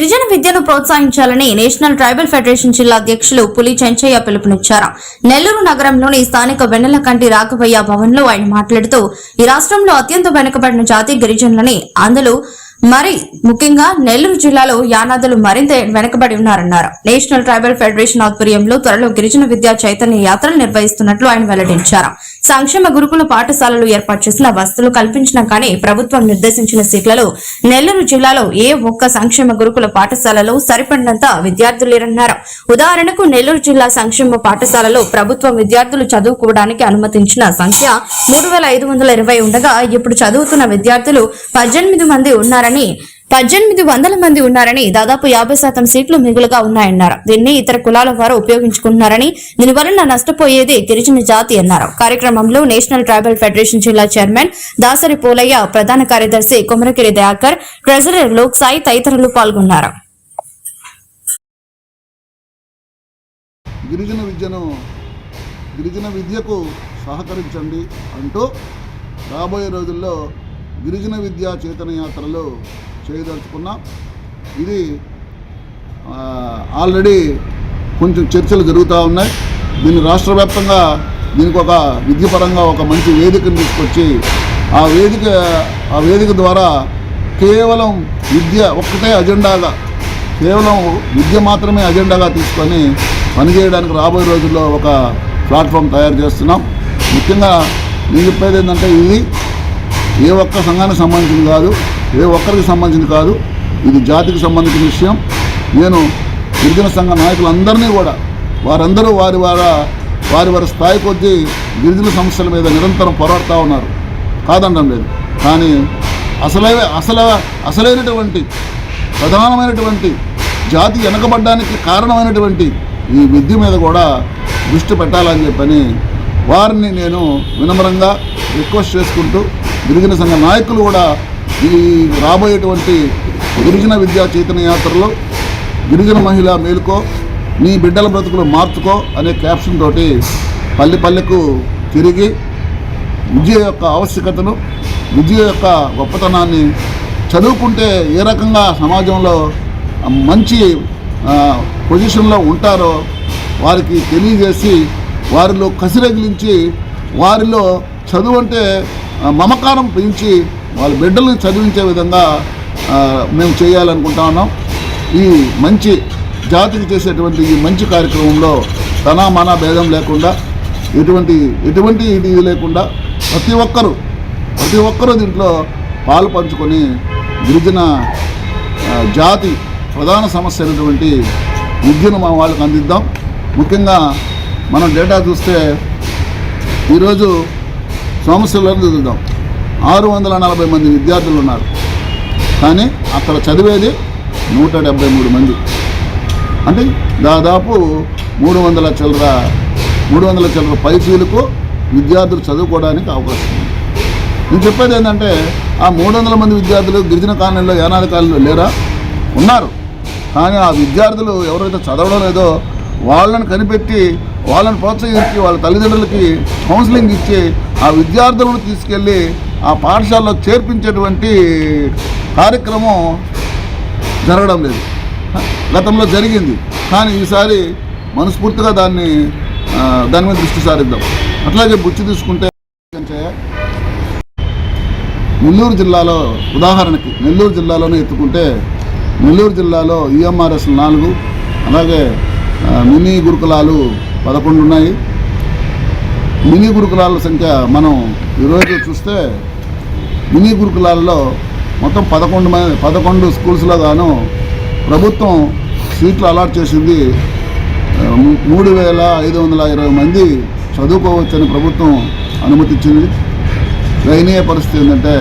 గిరిజన విద్యను ప్రోత్సహించాలని నేషనల్ ట్రైబల్ ఫెడరేషన్ జిల్లా అధ్యక్షులు పులి చెంచయ్య పిలుపునిచ్చారు. నెల్లూరు నగరంలోని స్థానిక వెన్నెలకంటి రాఘవయ్య భవన్లో ఆయన మాట్లాడుతూ ఈ రాష్ట్రంలో అత్యంత వెనుకబడిన జాతి గిరిజనులని అందులో మరి ముఖ్యంగా నెల్లూరు జిల్లాలో యానాదులు మరింత వెనుకబడి ఉన్నారన్నారు. నేషనల్ ట్రైబల్ ఫెడరేషన్ ఆధ్వర్యంలో త్వరలో గిరిజన విద్యా చైతన్య యాత్రలు నిర్వహిస్తున్నట్లు ఆయన వెల్లడించారు. సంక్షేమ గురుకుల పాఠశాలలు ఏర్పాటు చేసిన వసతులు కల్పించినా కానీ ప్రభుత్వం నిర్దేశించిన సీట్లలో నెల్లూరు జిల్లాలో ఏ ఒక్క సంక్షేమ గురుకుల పాఠశాలలో సరిపడినంత విద్యార్థులు లేరన్నారు. ఉదాహరణకు నెల్లూరు జిల్లా సంక్షేమ పాఠశాలలో ప్రభుత్వం విద్యార్థులు చదువుకోవడానికి అనుమతించిన సంఖ్య మూడు వేల ఐదు వందల ఇరవై ఉండగా ఇప్పుడు చదువుతున్న విద్యార్థులు పద్దెనిమిది మంది ఉన్నారని పద్దెనిమిది వందల మంది ఉన్నారని దాదాపు యాభై శాతం సీట్లు మిగులుగా ఉన్నాయన్నారు. దీన్ని ఇతర కులాల వారు ఉపయోగించుకుంటున్నారని దీనివలన నష్టపోయేది గిరిజన జాతి అన్నారు. కార్యక్రమంలో నేషనల్ ట్రైబల్ ఫెడరేషన్ జిల్లా చైర్మన్ దాసరి పోలయ్య ప్రధాన కార్యదర్శి కుమరగిరి దయాకర్ ట్రెజరర్ లోక్ సాయి తదితరులు పాల్గొన్నారు. గిరిజన విద్యను గిరిజన విద్యకు సహకరించండి అంటూ రాబోయే రోజుల్లో గిరిజన విద్యా చేతన యాత్రలో చేయదలుచుకున్నాం. ఇది ఆల్రెడీ కొంచెం చర్చలు జరుగుతూ ఉన్నాయి. దీన్ని రాష్ట్ర వ్యాప్తంగా దీనికి ఒక విద్యపరంగా ఒక మంచి వేదికను తీసుకొచ్చి ఆ వేదిక ఆ వేదిక ద్వారా కేవలం విద్య ఒక్కటే అజెండాగా కేవలం విద్య మాత్రమే అజెండాగా తీసుకొని పనిచేయడానికి రాబోయే రోజుల్లో ఒక ప్లాట్ఫామ్ తయారు చేస్తున్నాం. ముఖ్యంగా నేను చెప్పేది ఏంటంటే ఇది ఏ ఒక్క సంఘానికి సంబంధించింది కాదు. ఏ ఒక్కరికి సంబంధించింది కాదు ఇది జాతికి సంబంధించిన విషయం. నేను గిరిజన సంఘ నాయకులందరినీ కూడా వారందరూ వారి వారి వారి వారి స్థాయి కొద్దీ గిరిజన సమస్యల మీద నిరంతరం పోరాడుతూ ఉన్నారు. కాదనడం లేదు. కానీ అసలే అసలు అసలైనటువంటి ప్రధానమైనటువంటి జాతి వెనకబడ్డానికి కారణమైనటువంటి ఈ విద్య మీద కూడా దృష్టి పెట్టాలని చెప్పని వారిని నేను వినమ్రంగా రిక్వెస్ట్ చేసుకుంటూ గిరిజన సంఘ నాయకులు కూడా ఈ రాబోయేటువంటి గిరిజన విద్యా చైతన్య యాత్రలో గిరిజన మహిళ మేలుకో నీ బిడ్డల బ్రతుకులు మార్చుకో అనే క్యాప్షన్ తోటి పల్లె పల్లెకు తిరిగి విద్య యొక్క ఆవశ్యకతను విద్య యొక్క గొప్పతనాన్ని చదువుకుంటే ఏ రకంగా సమాజంలో మంచి పొజిషన్లో ఉంటారో వారికి తెలియజేసి వారిలో కసిరగిలించి వారిలో చదువు అంటే మమకారం పెంచి వాళ్ళ బిడ్డలు చదివించే విధంగా మేము చేయాలనుకుంటా ఉన్నాం. ఈ మంచి జాతికి చేసేటువంటి ఈ మంచి కార్యక్రమంలో తన మన భేదం లేకుండా ఎటువంటి ఎటువంటి ఇది లేకుండా ప్రతి ఒక్కరూ ప్రతి ఒక్కరూ దీంట్లో పాలు పంచుకొని గిరిజన జాతి ప్రధాన సమస్య అయినటువంటి విద్యను మా వాళ్ళకి అందిద్దాం. ముఖ్యంగా మనం డేటా చూస్తే ఈరోజు సమస్యలను చదువుదాం ఆరు వందల నలభై మంది విద్యార్థులు ఉన్నారు కానీ అక్కడ చదివేది నూట డెబ్బై మూడు మంది. అంటే దాదాపు మూడు వందల చిల్లర మూడు వందల చిల్లర పైచీలకు విద్యార్థులు చదువుకోవడానికి అవకాశం ఉంది. నేను చెప్పేది ఏంటంటే ఆ మూడు వందల మంది విద్యార్థులు గిరిజన కాలనీలో ఏనాది కాలనీలో లేరా? ఉన్నారు. కానీ ఆ విద్యార్థులు ఎవరైతే చదవడం లేదో వాళ్ళని కనిపెట్టి వాళ్ళని ప్రోత్సహించి వాళ్ళ తల్లిదండ్రులకి కౌన్సిలింగ్ ఇచ్చి ఆ విద్యార్థులను తీసుకెళ్ళి ఆ పాఠశాలలో చేర్పించేటువంటి కార్యక్రమం జరగడం లేదు. గతంలో జరిగింది. కానీ ఈసారి మనస్ఫూర్తిగా దాన్ని దాని మీద దృష్టి సారిద్దాం. అట్లాగే బుచ్చి తీసుకుంటే నెల్లూరు జిల్లాలో ఉదాహరణకి నెల్లూరు జిల్లాలోనే ఎత్తుకుంటే నెల్లూరు జిల్లాలో ఈఎంఆర్ఎస్ నాలుగు అలాగే మినీ గురుకులాలు పదకొండు ఉన్నాయి. మినీ గురుకులాల సంఖ్య మనం ఈరోజు చూస్తే మినీ గురుకులాల్లో మొత్తం పదకొండు మంది పదకొండు స్కూల్స్లో గాను ప్రభుత్వం సీట్లు అలాట్ చేసింది. మూడు వేల ఐదు వందల ఇరవై మంది చదువుకోవచ్చని ప్రభుత్వం అనుమతించింది దయనీయ పరిస్థితి ఏంటంటే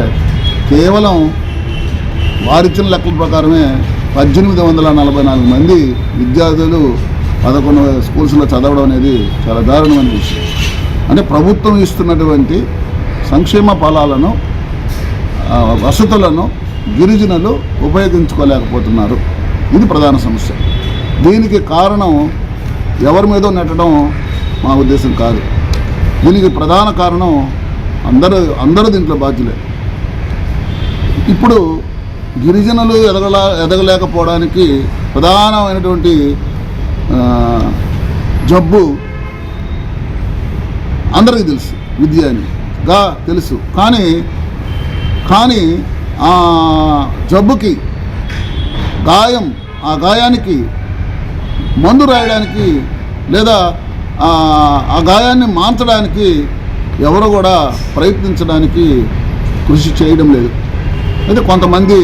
కేవలం వారిచ్చిన లెక్కల ప్రకారమే పద్దెనిమిది వందల నలభై నాలుగు మంది విద్యార్థులు పదకొండు స్కూల్స్లో చదవడం అనేది చాలా దారుణమైన విషయం. అంటే ప్రభుత్వం ఇస్తున్నటువంటి సంక్షేమ ఫలాలను వసతులను గిరిజనులు ఉపయోగించుకోలేకపోతున్నారు. ఇది ప్రధాన సమస్య. దీనికి కారణం ఎవరి మీదో నెట్టడం మా ఉద్దేశం కాదు. దీనికి ప్రధాన కారణం అందరూ అందరూ దీంట్లో బాధ్యులే. ఇప్పుడు గిరిజనులు ఎదగలా ఎదగలేకపోవడానికి ప్రధానమైనటువంటి జబ్బు అందరికీ తెలుసు విద్య అని. గా తెలుసు. కానీ కానీ ఆ జబ్బుకి గాయం ఆ గాయానికి మందు రాయడానికి లేదా ఆ గాయాన్ని మార్చడానికి ఎవరు కూడా ప్రయత్నించడానికి కృషి చేయడం లేదు. అయితే కొంతమంది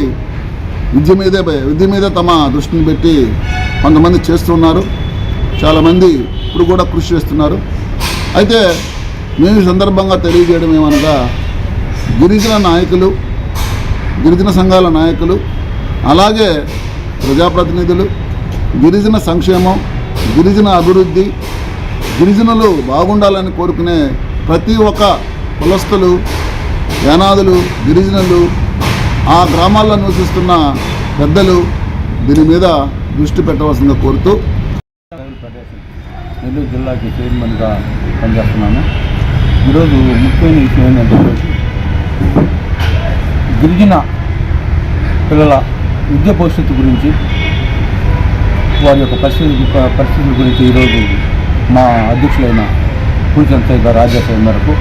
విద్య మీదే విద్య మీదే తమ దృష్టిని పెట్టి కొంతమంది చేస్తున్నారు. చాలామంది ఇప్పుడు కూడా కృషి చేస్తున్నారు. అయితే మేము ఈ సందర్భంగా తెలియజేయడం ఏమనగా గిరిజన నాయకులు గిరిజన సంఘాల నాయకులు అలాగే ప్రజాప్రతినిధులు గిరిజన సంక్షేమం గిరిజన అభివృద్ధి గిరిజనులు బాగుండాలని కోరుకునే ప్రతి ఒక్క కులస్తులు యానాదులు గిరిజనులు ఆ గ్రామాల్లో నివసిస్తున్న పెద్దలు దీని మీద దృష్టి పెట్టవలసిందిగా కోరుతూ నెల్లూరు జిల్లాకి చైర్మన్గా పనిచేస్తున్నాను. ఈరోజు ముఖ్యమైన విషయం ఏంటంటే గిరిజన పిల్లల విద్య భవిష్యత్తు గురించి వారి యొక్క పరిస్థితి పరిస్థితుల గురించి ఈరోజు మా అధ్యక్షులైన పూజంతయ్య గారు ఆదేశాల మేరకు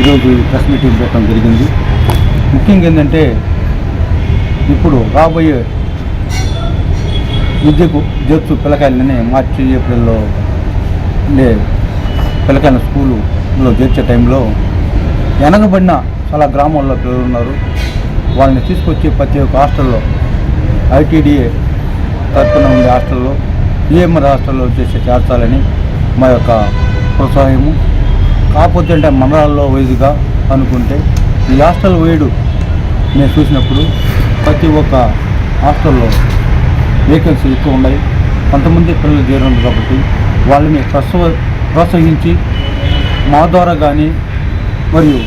ఈరోజు ప్రెస్ మీటింగ్ పెట్టడం జరిగింది. ముఖ్యంగా ఏంటంటే ఇప్పుడు రాబోయే విద్యకు చేర్చు పిల్లకాయలని మార్చి ఏప్రిల్లో ఉండే పిల్లకాయల హాస్పిటల్లో చేర్చే టైంలో వెనకబడిన చాలా గ్రామాల్లో పిల్లలు ఉన్నారు. వాళ్ళని తీసుకొచ్చి ప్రతి ఒక్క హాస్టల్లో ఐటీడీఏ తరఫున ఉండే హాస్టల్లో ఈఎంఆర్ హాస్టల్లో చేసే చేర్చాలని మా యొక్క ప్రోత్సాహము. కాకపోతే అంటే మండలాల్లో వైద్యుగా అనుకుంటే ఈ హాస్టల్ వేడు నేను చూసినప్పుడు ప్రతి ఒక్క హాస్టల్లో వేకెన్సీ ఎక్కువ ఉన్నాయి. కొంతమంది పిల్లలు చేరున్నారు కాబట్టి వాళ్ళని ప్రసవ ప్రోత్సహించి మా ద్వారా కానీ మరియు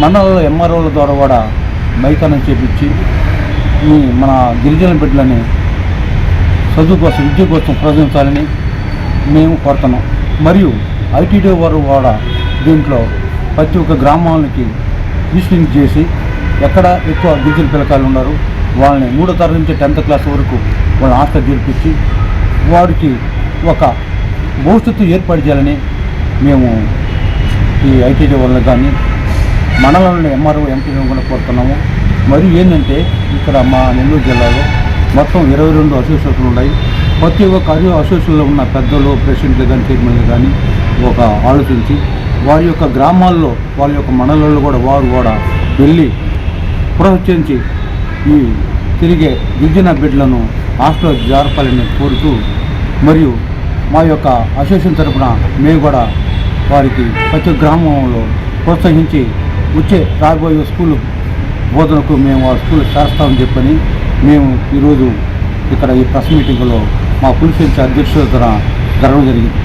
మండలంలో ఎంఆర్ఓల ద్వారా కూడా మైకానం చేపించి ఈ మన గిరిజన బిడ్డలని చదువు కోసం విద్య కోసం ప్రోత్సహించాలని మేము కోరుతున్నాం. మరియు ఐటీడీ వారు కూడా దీంట్లో ప్రతి ఒక్క గ్రామాలకి విజిటింగ్ చేసి ఎక్కడ ఎక్కువ గిరిజన పిల్లకాయలు ఉన్నారు వాళ్ళని మూడో తరగతి నుంచి టెన్త్ క్లాస్ వరకు వాళ్ళ హాస్టల్ చేర్పించి వారికి ఒక భవిష్యత్తు ఏర్పాటు చేయాలని మేము ఈ ఐటీడీ వల్ల కానీ మండలంలో ఎంఆర్ఓ ఎంపీలను కూడా కోరుతున్నాము. మరియు ఏంటంటే ఇక్కడ మా నెల్లూరు జిల్లాలో మొత్తం ఇరవై రెండు అసోసియేషన్లు ఉన్నాయి. ప్రతి ఒక్క అసో అసోసియేషన్లో ఉన్న పెద్దలు ప్రెసిడెంట్లు కానీ చైర్మన్లు కానీ ఒక ఆలోచించి వారి యొక్క గ్రామాల్లో వాళ్ళ యొక్క మండలంలో కూడా వారు కూడా వెళ్ళి ప్రోత్సహించి ఈ తిరిగే గిరిజన బిడ్డలను హాస్టల్ జరపాలని కోరుతూ మరియు మా యొక్క అసోసియేషన్ తరఫున మేము కూడా వారికి ప్రతి గ్రామంలో ప్రోత్సహించి వచ్చే రాబోయే స్కూల్ బోధనకు మేము ఆ స్కూల్ చేస్తామని చెప్పని మేము ఈరోజు ఇక్కడ ఈ ప్రెస్ మీటింగ్లో మా పులిస్ అధ్యక్షుల ద్వారా జరగడం జరిగింది.